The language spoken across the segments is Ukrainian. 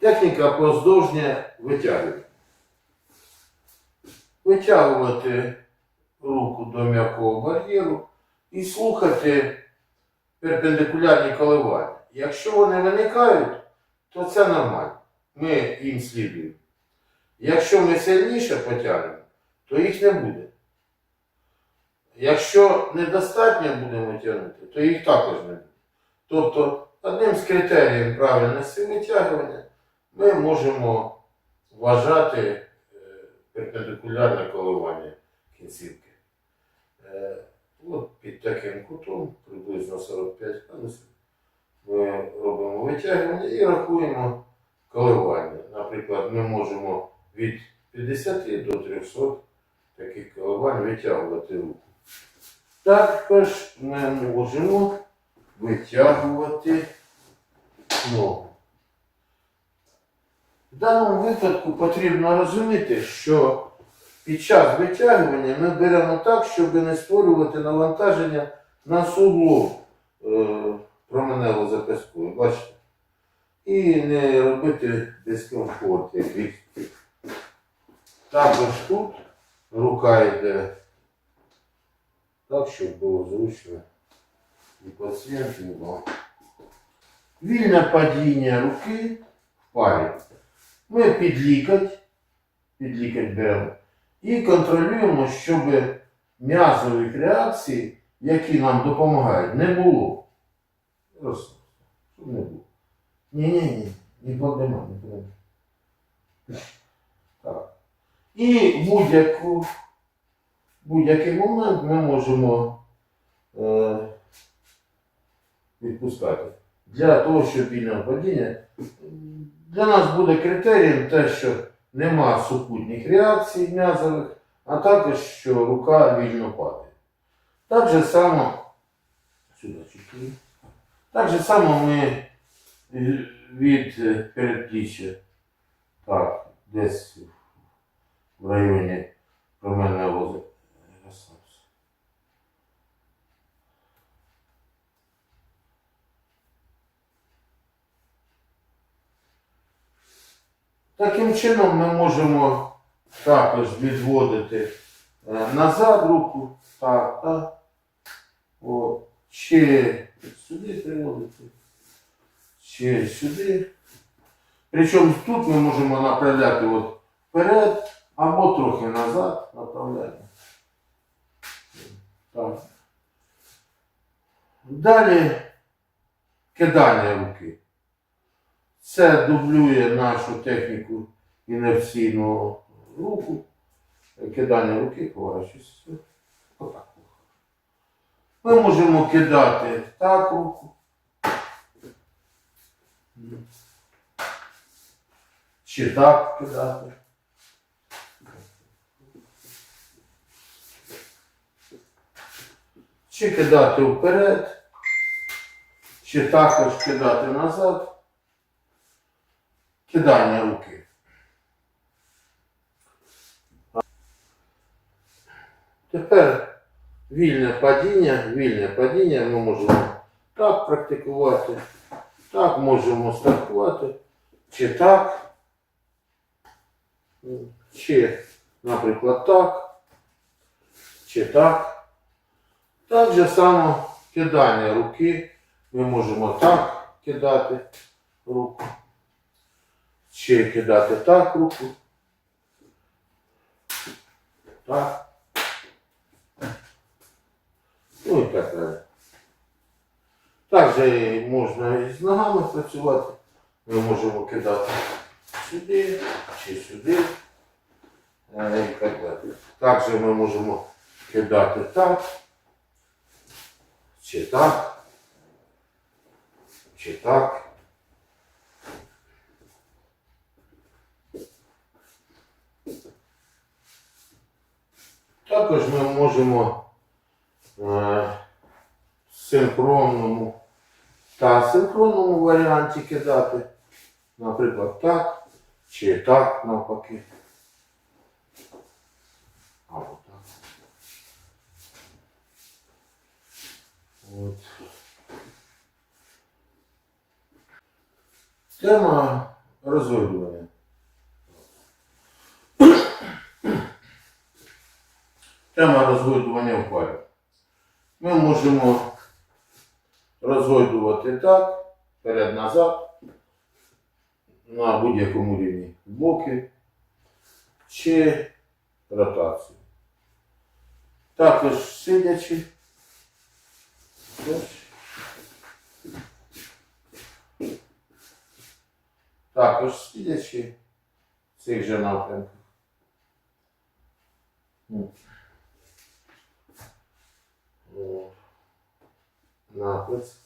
Техніка поздовжнє витягування. Витягувати руку до м'якого бар'єру і слухати перпендикулярні коливання. Якщо вони виникають, то це нормально. Ми їм слідуємо. Якщо ми сильніше потягнемо, то їх не буде. Якщо недостатньо будемо тягнути, то їх також не буде. Тобто, одним з критеріїв правильності витягування ми можемо вважати е, перпендикулярне коливання кінцівки. Е, От під таким кутом, приблизно 45 градусів, ми робимо витягування і рахуємо коливання. Наприклад, ми можемо від 50 до 300 таких коливань витягувати руку. Також ми можемо витягувати ногу. В даному випадку потрібно розуміти, що під час витягування ми беремо так, щоб не створювати навантаження на суглоб е, променево запяскою, бачите? І не робити дискомфорт якийсь. Також тут рука йде так, щоб було зручно і пацієнту, і вам. Вільне падіння руки в парі. Ми під лікоть, під лікоть беремо і контролюємо, щоб м'язових реакцій, які нам допомагають, не було. Просто, щоб не було. Ні-ні-ні, не подима, не подима. Так. І в будь-який момент ми можемо е, відпускати. Для того, щоб вільне падіння. Для нас буде критерієм те, що нема супутніх реакцій м'язових, а також, що рука вільно падає. Так же само. Так же само ми е, від е, передпліччя, так, десь в районі променевого розслабся. Таким чином ми можемо також відводити е, назад руку, так, так. От. Чи сюди приводити, чи сюди. Причому тут ми можемо направляти от вперед або трохи назад направляємо. Так. Далі кидання руки. Це дублює нашу техніку інерційного руху. Кидання руки, поворачуйся. Отак. Ми можемо кидати так руку. Чи так кидати. Чи кидати вперед, чи також кидати назад. Кидання руки. Тепер вільне падіння, вільне падіння ми можемо так практикувати, так можемо стартувати, чи так, чи, наприклад, так, чи так. Так же само кидання руки. Ми можемо так кидати руку. Чи кидати так руку. Так. Ну і так далі. Також і можна і з ногами працювати. Ми можемо кидати сюди чи сюди. е, І так далі. Також ми можемо кидати так. Чи так. Чи так. Також ми можемо е, в синхронному та синхронному варіанті кидати. Наприклад, так чи так навпаки. Або так. От. Тема розгойдування. Тема розгойдування в парі. Ми можемо розгойдувати так, перед-назад, на будь-якому рівні боки чи ротацію. Також сидячи. Також сидячи в цих же напрямках. Ну. От. Напис.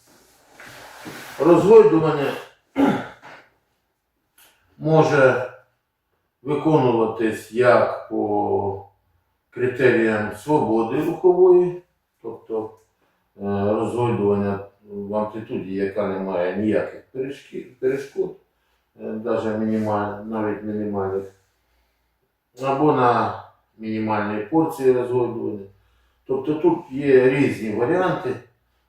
Розгойдування може виконуватись як по критеріям свободи рухової, тобто е, розгойдування в амплітуді, яка не має ніяких перешкод, навіть мінімаль, навіть мінімальних, або на мінімальній порції розгойдування. Тобто тут є різні варіанти.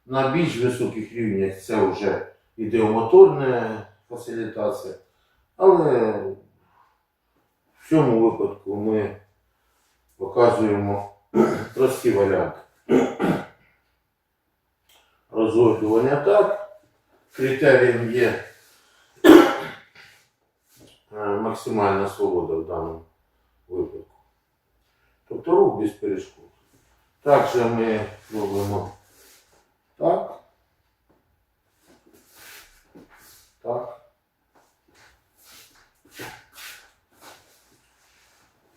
На більш високих рівнях це вже ідеомоторна фасилітація, але в цьому випадку ми показуємо прості варіанти. Розгойдування так. Критерієм є е, максимальна свобода в даному випадку. Тобто рух без перешкод. Також ми робимо так. Так.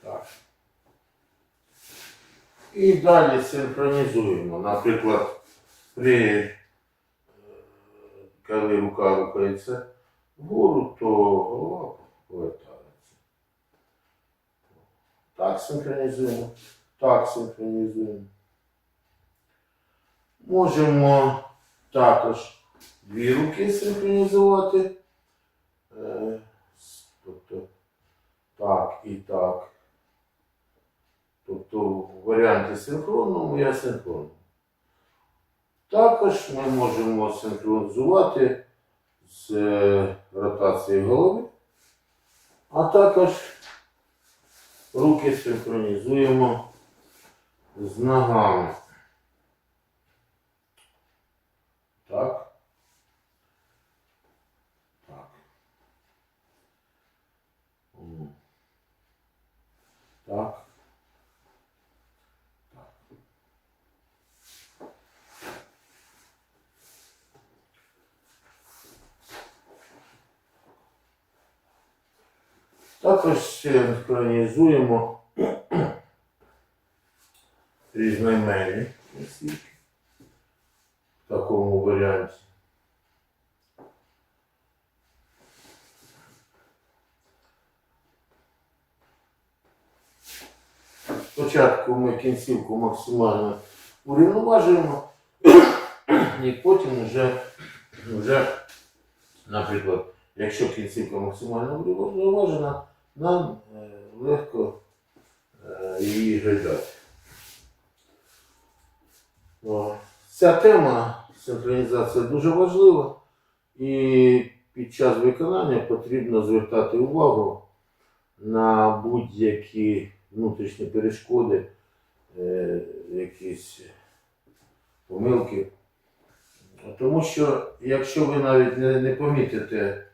Так. І далі синхронізуємо. Наприклад, при е, коли рука рухається вгору, то голова повертається. Так синхронізуємо. Так синхронізуємо. Можемо також дві руки синхронізувати. Е, Тобто так і так. Тобто в варіанті синхронному і асинхронному. Також ми можемо синхронізувати з е, ротацією голови, а також руки синхронізуємо з ногами. Так. Так. М. Так. Так. Також синхронізуємо різноіменні носійки в такому варіанті. Спочатку ми кінцівку максимально урівноважуємо, і потім вже, вже, наприклад, якщо кінцівка максимально урівноважена, нам е, легко е, її гайдати. О, Ця тема синхронізація дуже важлива, і під час виконання потрібно звертати увагу на будь-які внутрішні перешкоди, е, якісь помилки. Тому що якщо ви навіть не, помітите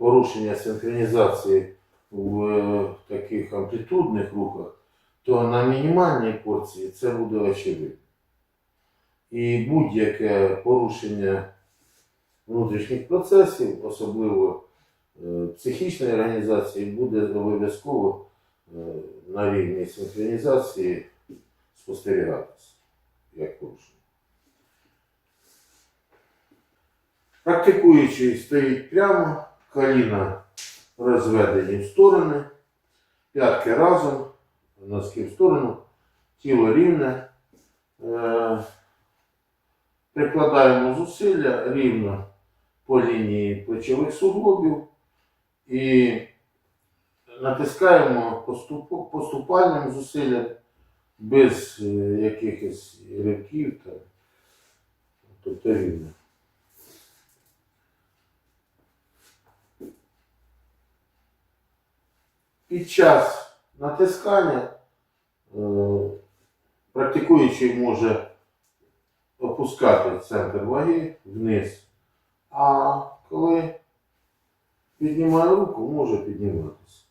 порушення синхронізації в е, таких амплітудних рухах, то на мінімальній порції це буде очевидно. І будь-яке порушення внутрішніх процесів, особливо е, психічної організації, буде обов'язково е, на рівні синхронізації спостерігатися як порушення. Практикуючий стоїть прямо, коліна розведені в сторони, п'ятки разом, носки в сторону, тіло рівне. Е, Прикладаємо зусилля рівно по лінії плечових суглобів і натискаємо поступ- поступальним зусиллям без е, якихось ривків, тобто рівно. Під час натискання е, практикуючий може опускати центр ваги вниз, а коли піднімає руку, може підніматися.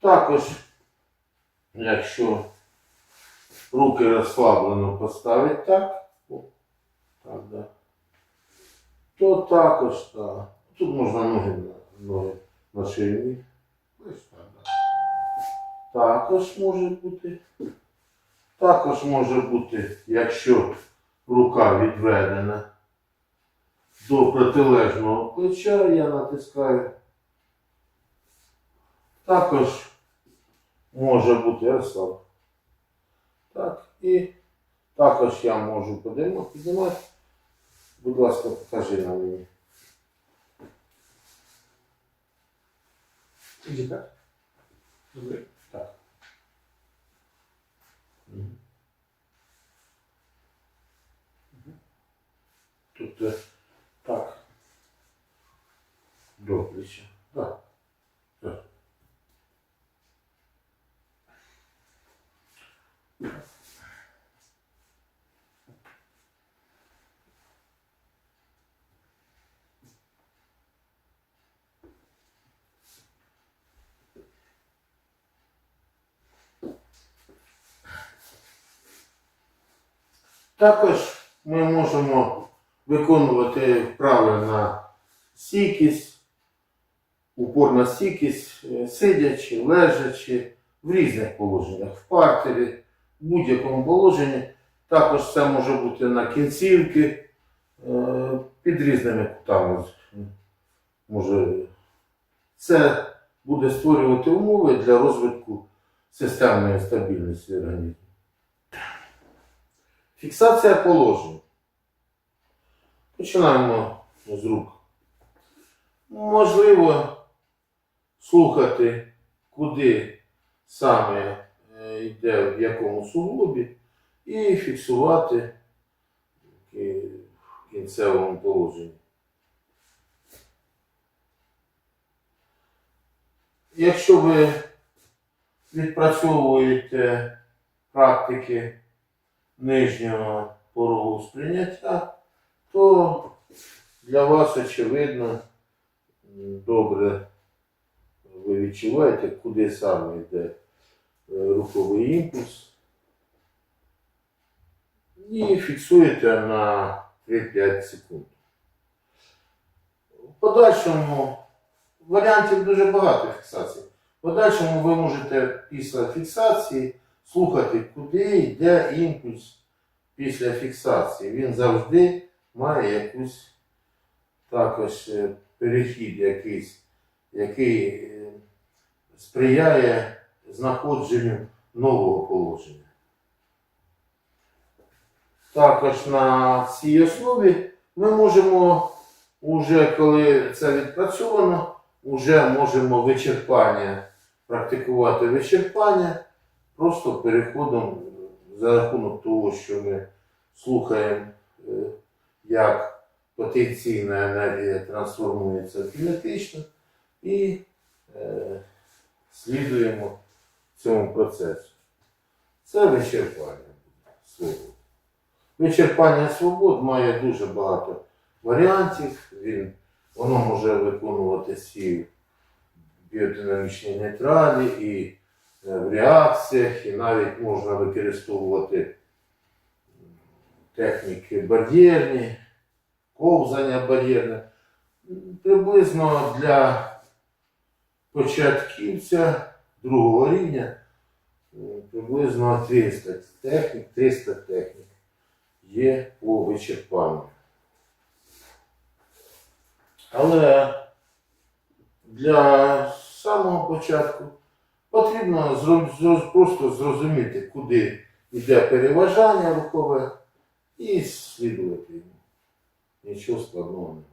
Також, якщо руки розслаблено поставить так, так, да, то також так. Тут можна ноги на, ноги на ширині. Ось так. Також може бути. Також може бути, якщо рука відведена до протилежного плеча, я натискаю. Також може бути розслаб. Так, і також я можу підіймати. Будь ласка, покажи на мені. Добре. Так. Мгм. Е, так. До плеча. Так. Також ми можемо виконувати вправи на стійкість, упор на стійкість, е, сидячи, лежачи, в різних положеннях, в партері, в будь-якому положенні. Також це може бути на кінцівки, е, під різними кутами. Може, це буде створювати умови для розвитку системної стабільності організму. Фіксація положень. Починаємо з рук. Можливо слухати, куди саме е, йде в якому суглобі, і фіксувати в кінцевому положенні. Якщо ви відпрацьовуєте практики нижнього порогу сприйняття, то для вас очевидно добре ви відчуваєте, куди саме йде е, руховий імпульс. І фіксуєте на 3-5 секунд. В подальшому варіантів дуже багато фіксацій. В подальшому ви можете після фіксації слухати, куди йде імпульс після фіксації. Він завжди має якусь також е, перехід якийсь, який е, сприяє знаходженню нового положення. Також на цій основі ми можемо, уже коли це відпрацьовано, вже можемо вичерпання, практикувати вичерпання просто переходом за рахунок того, що ми слухаємо, як потенційна енергія трансформується в кінетичну і е, слідуємо цьому процесу. Це вичерпання свобод. Вичерпання свобод має дуже багато варіантів. Він, воно може виконуватися і в біодинамічній нейтралі, і е, в реакціях, і навіть можна використовувати техніки бар'єрні, ковзання бар'єрне. Приблизно для початківця другого рівня е, приблизно 300 технік, 300 технік є по вичерпанню. Але для самого початку потрібно просто зрозуміти, куди йде переважання рухове і слідувати. Нічого складного немає.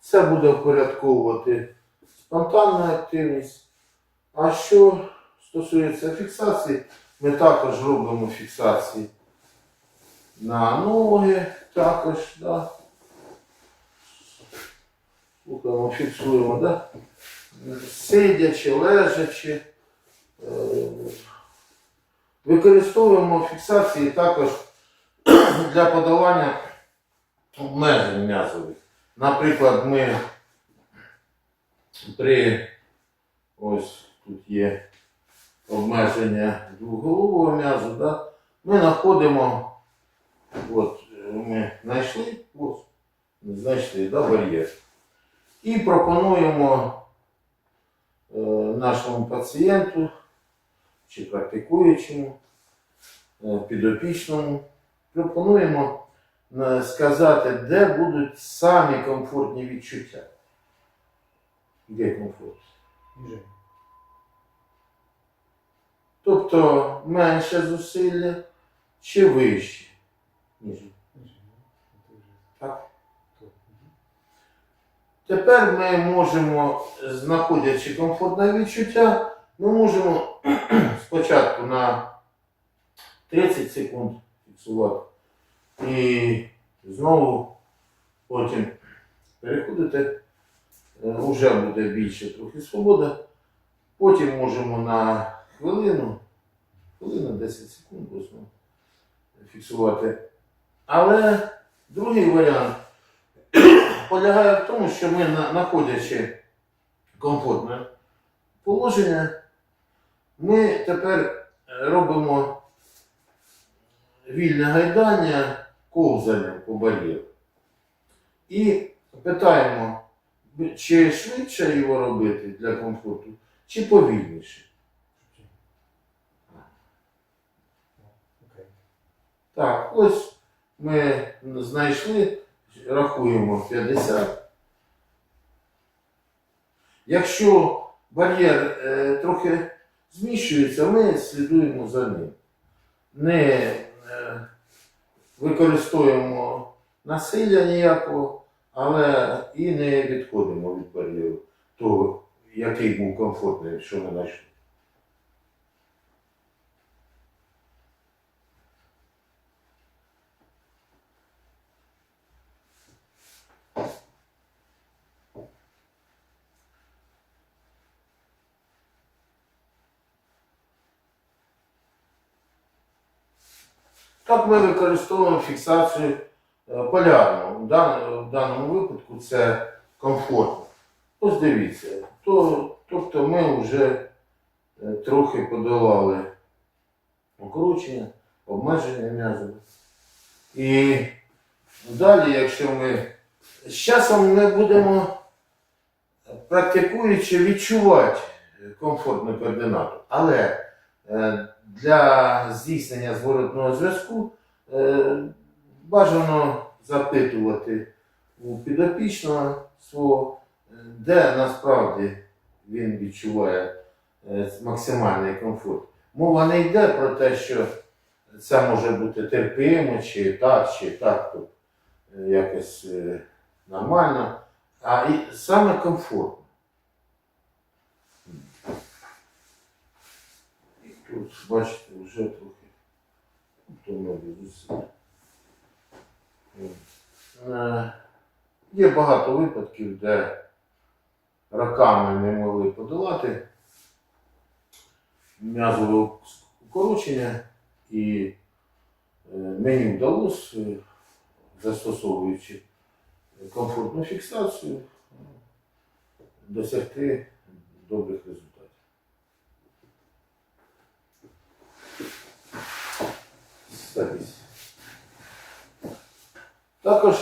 Це буде впорядковувати спонтанну активність. А що стосується фіксації, ми також робимо фіксації на ноги, також, да. Слухаємо, фіксуємо, да? сидячи, лежачи. Е, Використовуємо фіксації також для подолання обмежень м'язових. Наприклад, ми при ось тут є обмеження двоголового м'язу, да? ми знаходимо, от ми знайшли, ось, знайшли да, бар'єр. І пропонуємо е, нашому пацієнту чи практикуючому, е, підопічному, пропонуємо е, сказати, де будуть самі комфортні відчуття. Де комфорт? Ніже. Тобто менше зусилля чи вище, ніж. Так. Тепер ми можемо, знаходячи комфортне відчуття, ми можемо спочатку на 30 секунд фіксувати і знову потім переходити, вже буде більше трохи свобода. Потім можемо на хвилину, хвилина 10 секунд знову фіксувати. Але другий варіант полягає в тому, що ми, знаходячи комфортне положення, ми тепер е, робимо вільне гайдання ковзанням по бар'єру. І питаємо, чи швидше його робити для комфорту, чи повільніше. Так, ось ми знайшли, рахуємо 50. Якщо бар'єр е, трохи зміщується, ми слідуємо за ним. Не використовуємо насилля ніякого, але і не відходимо від бар'єру, того, який був комфортний, що ми знайшли. Так ми використовуємо фіксацію е, полярну. В даному випадку це комфортно. Ось дивіться. Тобто ми вже е, трохи подолали укручення, обмеження м'язу. І далі, якщо ми з часом ми будемо практикуючи відчувати комфортну координату. Але е, для здійснення зворотного зв'язку е, бажано запитувати у підопічного свого, е, де насправді він відчуває е, максимальний комфорт. Мова не йде про те, що це може бути терпимо, чи так, чи так, якось нормально, а саме комфортно. Тут, бачите, вже трохи втомили зусиль. Е, Є багато випадків, де роками не могли подолати м'язове укорочення, і е, мені вдалося, е, застосовуючи комфортну фіксацію, досягти добрих результатів. Садись. Також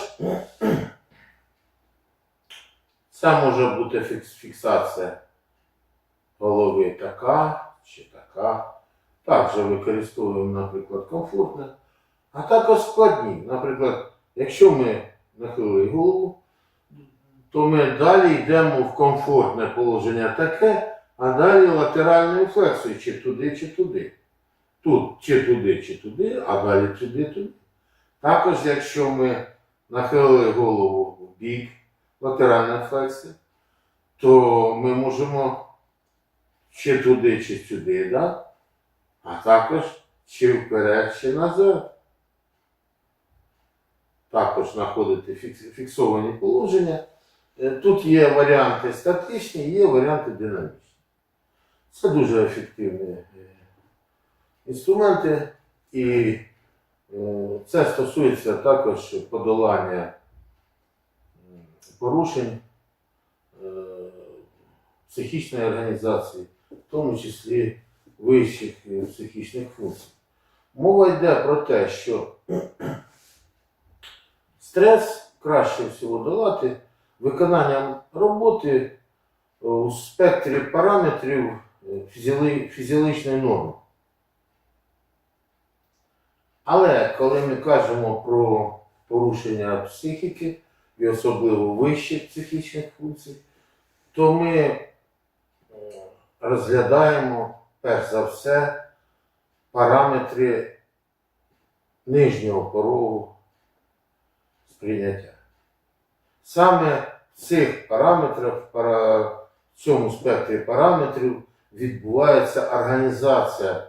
це може бути фіксація голови така чи така. Також використовуємо, наприклад, комфортне, а також складні. Наприклад, якщо ми нахилили голову, то ми далі йдемо в комфортне положення таке, а далі латеральною флексією, чи туди, чи туди. Тут чи туди, чи туди, а далі туди, туди. Також, якщо ми нахилили голову в бік, латеральна флексія, то ми можемо чи туди, чи сюди, да? а також чи вперед, чи назад. Також знаходити фіксовані положення Е, Тут є варіанти статичні, є варіанти динамічні. Це дуже ефективні е, інструменти, і е, це стосується також подолання порушень е, психічної організації, в тому числі вищих е, психічних функцій. Мова йде про те, що стрес краще всього долати виконанням роботи у спектрі параметрів фізіологічної норми. Але коли ми кажемо про порушення психіки і особливо вищих психічних функцій, то ми е, розглядаємо перш за все параметри нижнього порогу сприйняття. Саме в цих параметрах, в цьому спектрі параметрів відбувається організація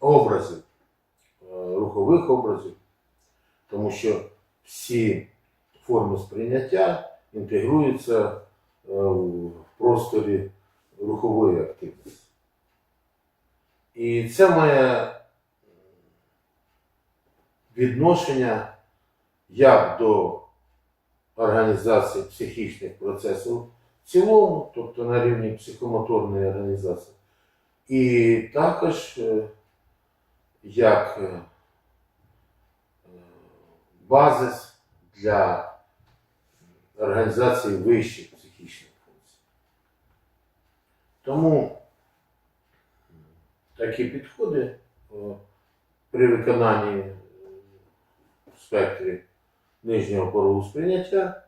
образів, рухових образів, тому що всі форми сприйняття інтегруються е, в просторі рухової активності. І це має відношення як до організації психічних процесів в цілому, тобто на рівні психомоторної організації, і також е, як е, базис для організації вищих психічних функцій. Тому такі підходи при виконанні е, в спектрі нижнього порогу сприйняття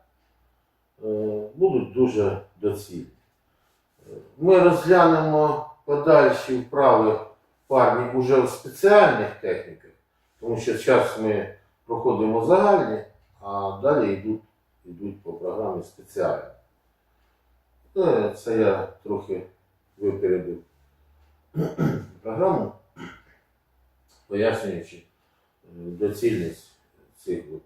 е, будуть дуже доцільні. Ми розглянемо подальші вправи парні уже в спеціальних техніках, тому що зараз ми проходимо загальні, а далі йдуть, йдуть по програмі спеціальні. Е, Це я трохи випередив програму, пояснюючи е, доцільність цих от